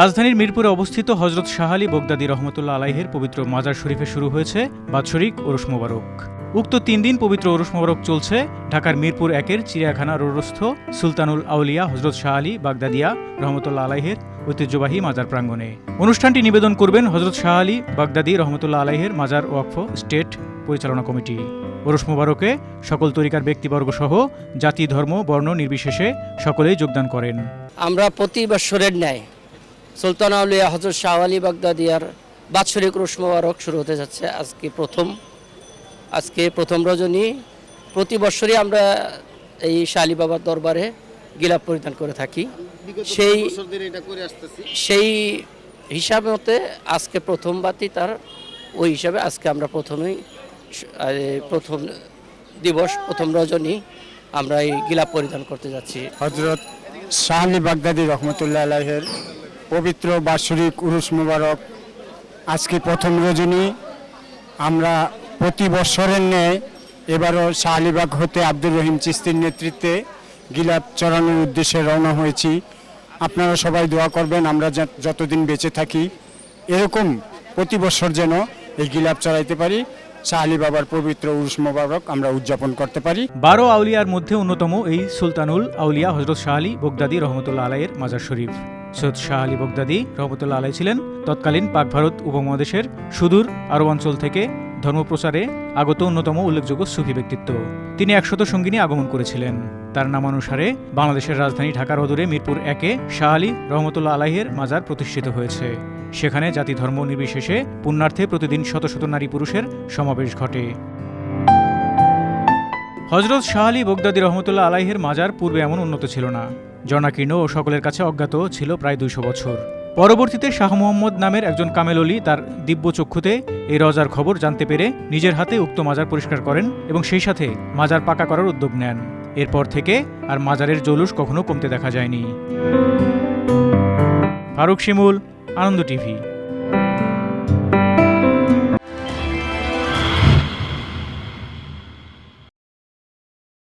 রাজধানীর মিরপুরে অবস্থিত হজরত শাহ আলী বগদাদি রহমতুল্লাহ আলাইহের পবিত্র মাজার শরীফে শুরু হয়েছে বাৎসরিক ওরস মোবারক। উক্ত তিন দিন পবিত্র ওরস মোবারক চলছে ঢাকার মিরপুর একের চিড়িয়াখানা রোডস্থ সুলতানুল আউলিয়া হজরত শাহ আলী বাগদাদিয়া রহমতুল্লাহ আলাইহের ঐতিহ্যবাহী মাজার প্রাঙ্গণে। অনুষ্ঠানটি নিবেদন করবেন হজরত শাহ আলী বাগদাদি রহমতুল্লাহ আলাইহের মাজার ওয়াকফ স্টেট পরিচালনা কমিটি। ওরস মোবারকে সকল তরিকার ব্যক্তিবর্গ সহ জাতি, ধর্ম, বর্ণ নির্বিশেষে সকলেই যোগদান করেন। আমরা প্রতি বৎসরের ন্যায় সুলতান আউলিয়া হজরত শাহ আলী বাগদাদিয়ার বাৎসরিক রুশ মোবারক শুরু হতে যাচ্ছে আজকে প্রথম আজকে প্রথম রজনী। প্রতি বৎসরই আমরা এই শাহ বাবার দরবারে গিলাপ পরিধান করে থাকি। সেই সেই হিসাব মতে আজকে প্রথম বাতি তার ওই হিসাবে আজকে আমরা প্রথমেই প্রথম দিবস প্রথম রজনী আমরা এই গিলাপ পরিধান করতে যাচ্ছি। হজরত শাহ আলী বাগদাদি রহমতুল্লাহ আলাইহের পবিত্র বাৎসরিক উরুস মুবারক। আজকে প্রথম রজনী। আমরা প্রতি বৎসরের ন্যায় এবারও শাহ আলীবাগ হতে আব্দুর রহিম চিস্তির নেতৃত্বে গিলাপ চড়ানোর উদ্দেশ্যে রওনা হয়েছি। আপনারা সবাই দোয়া করবেন, আমরা যতদিন বেঁচে থাকি, এরকম প্রতি বছর যেন এই গিলাপ চড়াইতে পারি, শাহ আলী বাবার পবিত্র উরুস মোবারক আমরা উদযাপন করতে পারি। বারো আউলিয়ার মধ্যে অন্যতম এই সুলতানুল আউলিয়া হজরত শাহ আলী বগদাদি রহমতুল্লাহ আলাইয়ের মাজার শরীফ। সৈয়দ শাহ আলী বগদাদি রহমতুল্লাহ আলাই ছিলেন। তৎকালীন পাক ভারত উপমহাদেশের সুদূর আরব অঞ্চল থেকে ধর্মপ্রচারে আগত অন্যতম উল্লেখযোগ্য সুফি ব্যক্তিত্ব। তিনি একশত সঙ্গিনী আগমন করেছিলেন। তার নামানুসারে বাংলাদেশের রাজধানী ঢাকার অদূরে মিরপুর একে শাহ আলী রহমতুল্লাহ আলাইহের মাজার প্রতিষ্ঠিত হয়েছে। সেখানে জাতি ধর্ম নির্বিশেষে পুণ্যার্থে প্রতিদিন শত শত নারী পুরুষের সমাবেশ ঘটে। হজরত শাহ আলী বগদাদি রহমতুল্লাহ আলাইহের মাজার পূর্বে এমন উন্নত ছিল না। জনাকীর্ণ ও সকলের কাছে অজ্ঞাত ছিল প্রায় দুইশো বছর। পরবর্তীতে শাহ মোহাম্মদ নামের একজন কামেল অলি তার দিব্য চক্ষুতে এই রজার খবর জানতে পেরে নিজের হাতে উক্ত মাজার পরিষ্কার করেন এবং সেই সাথে মাজার পাকা করার উদ্যোগ নেন। এরপর থেকে আর মাজারের জলুস কখনো কমতে দেখা যায়নি। ফারুক শিমুল, আনন্দ টিভি।